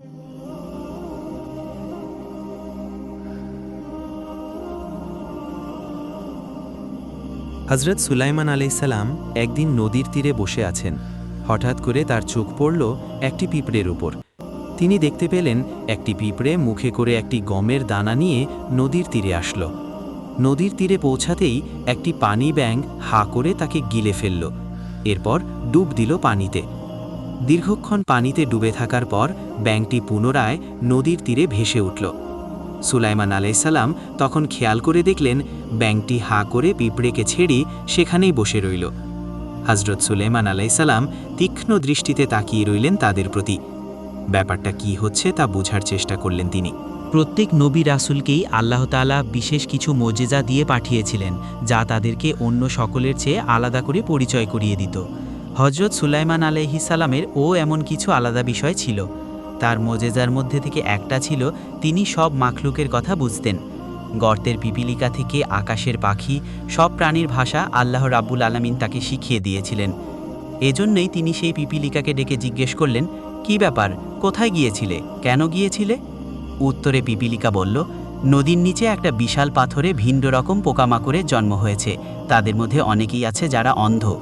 হজরত সুলাইমান আলাইসাল্লাম একদিন নদীর তীরে বসে আছেন। হঠাৎ করে তার চোখ পড়ল একটি পিঁপড়ের উপর। তিনি দেখতে পেলেন একটি পিঁপড়ে মুখে করে একটি গমের দানা নিয়ে নদীর তীরে আসলো। নদীর তীরে পৌঁছাতেই একটি পানি ব্যাঙ হা করে তাকে গিলে ফেলল। এরপর ডুব দিল পানিতে। দীর্ঘক্ষণ পানিতে ডুবে থাকার পর ব্যাঙটি পুনরায় নদীর তীরে ভেসে উঠল। সুলাইমান আলাইসাল্লাম তখন খেয়াল করে দেখলেন, ব্যাংকটি হা করে পিঁপড়েকে ছেড়ে সেখানেই বসে রইল। হজরত সুলাইমান আলাইসাল্লাম তীক্ষ্ণ দৃষ্টিতে তাকিয়ে রইলেন তাদের প্রতি। ব্যাপারটা কি হচ্ছে তা বোঝার চেষ্টা করলেন তিনি। প্রত্যেক নবী রাসুলকেই আল্লাহ তাআলা বিশেষ কিছু মোজেজা দিয়ে পাঠিয়েছিলেন, যা তাদেরকে অন্য সকলের চেয়ে আলাদা করে পরিচয় করিয়ে দিত। হজরত সুলাইমান আলাইহিসালামের ও এমন কিছু আলাদা বিষয় ছিল। তার মোজেজার মধ্যে থেকে একটা ছিল, তিনি সব মাখলুকের কথা বুঝতেন। গর্তের পিপিলিকা থেকে আকাশের পাখি, সব প্রাণীর ভাষা আল্লাহ রাব্বুল আলামিন তাকে শিখিয়ে দিয়েছিলেন। এজন্যই তিনি সেই পিপিলিকাকে ডেকে জিজ্ঞেস করলেন, কি ব্যাপার? কোথায় গিয়েছিলে? কেন গিয়েছিলে? উত্তরে পিপিলিকা বলল, নদীর নিচে একটা বিশাল পাথরে ভিন্ন রকম পোকামাকড়ের জন্ম হয়েছে। তাদের মধ্যে অনেকেই আছে যারা অন্ধ।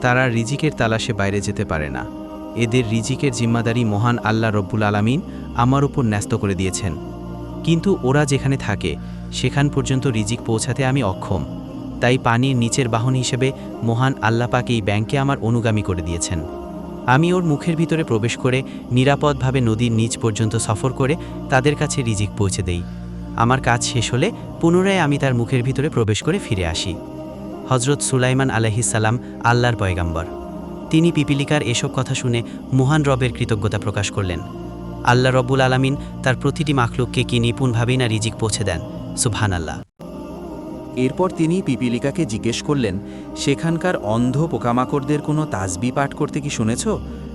তারা রিজিকের তালাশে বাইরে যেতে পারে না। এদের রিজিকের জিম্মাদারি মহান আল্লাহ রব্বুল আলামিন আমার উপর ন্যস্ত করে দিয়েছেন। কিন্তু ওরা যেখানে থাকে, সেখান পর্যন্ত রিজিক পৌঁছাতে আমি অক্ষম। তাই পানির নিচের বাহন হিসেবে মহান আল্লাপাক এই ব্যাংকে আমার অনুগামী করে দিয়েছেন। আমি ওর মুখের ভিতরে প্রবেশ করে নিরাপদভাবে নদীর নিচ পর্যন্ত সফর করে তাদের কাছে রিজিক পৌঁছে দেই। আমার কাজ শেষ হলে পুনরায় আমি তার মুখের ভিতরে প্রবেশ করে ফিরে আসি। হজরত সুলাইমান আলহিসাল্লাম আল্লাহর পয়গাম্বর। তিনি পিপিলিকার এসব কথা শুনে মহান রবের কৃতজ্ঞতা প্রকাশ করলেন। আল্লাহ রব্বুল আলামিন তার প্রতিটি মাখলুককে কি নিপুণভাবেই না রিজিক পৌঁছে দেন? সুবহান আল্লাহ এরপর তিনি পিপিলিকাকে জিজ্ঞেস করলেন সেখানকার অন্ধ পোকামাকড়দের কোনো তাজবি পাঠ করতে কি শুনেছ?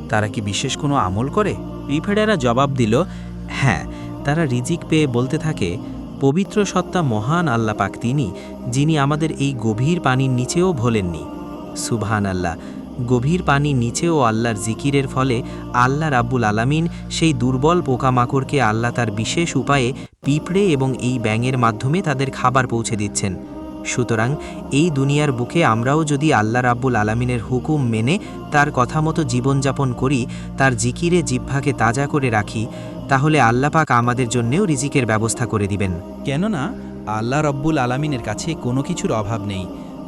তারা কি বিশেষ কোনো আমল করে? পিফেডারা জবাব দিল হ্যাঁ তারা রিজিক পেয়ে বলতে থাকে পবিত্র সত্তা মহান আল্লাহ পাক তিনি যিনি আমাদের এই গভীর পানির নিচেও ভোলেননি। সুবহান আল্লাহ গভীর পানির নিচেও আল্লাহর জিকিরের ফলে আল্লাহ রাব্বুল আলামিন সেই দুর্বল পোকামাকড়কে আল্লাহ তার বিশেষ উপায়ে পিঁপড়ে এবং এই ব্যাঙের মাধ্যমে তাদের খাবার পৌঁছে দিচ্ছেন। সুতরাং এই দুনিয়ার বুকে আমরাও যদি আল্লাহ রাব্বুল আলামিনের হুকুম মেনে তার কথা মতো জীবনযাপন করি, তার জিকিরে জিহ্বাকে তাজা করে রাখি, তাহলে আল্লাপাক আমাদের জন্যেও রিজিকের ব্যবস্থা করে দিবেন। কেননা আল্লাহ রব্বুল আলামিনের কাছে কোনো কিছুর অভাব নেই।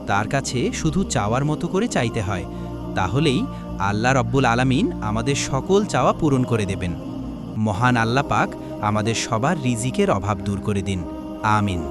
তার কাছে শুধু চাওয়ার মতো করে চাইতে হয়। তাহলেই আল্লাহ রব্বুল আলামিন আমাদের সকল চাওয়া পূরণ করে দেবেন। মহান আল্লাহ পাক আমাদের সবার রিজিকের অভাব দূর করে দিন। আমিন।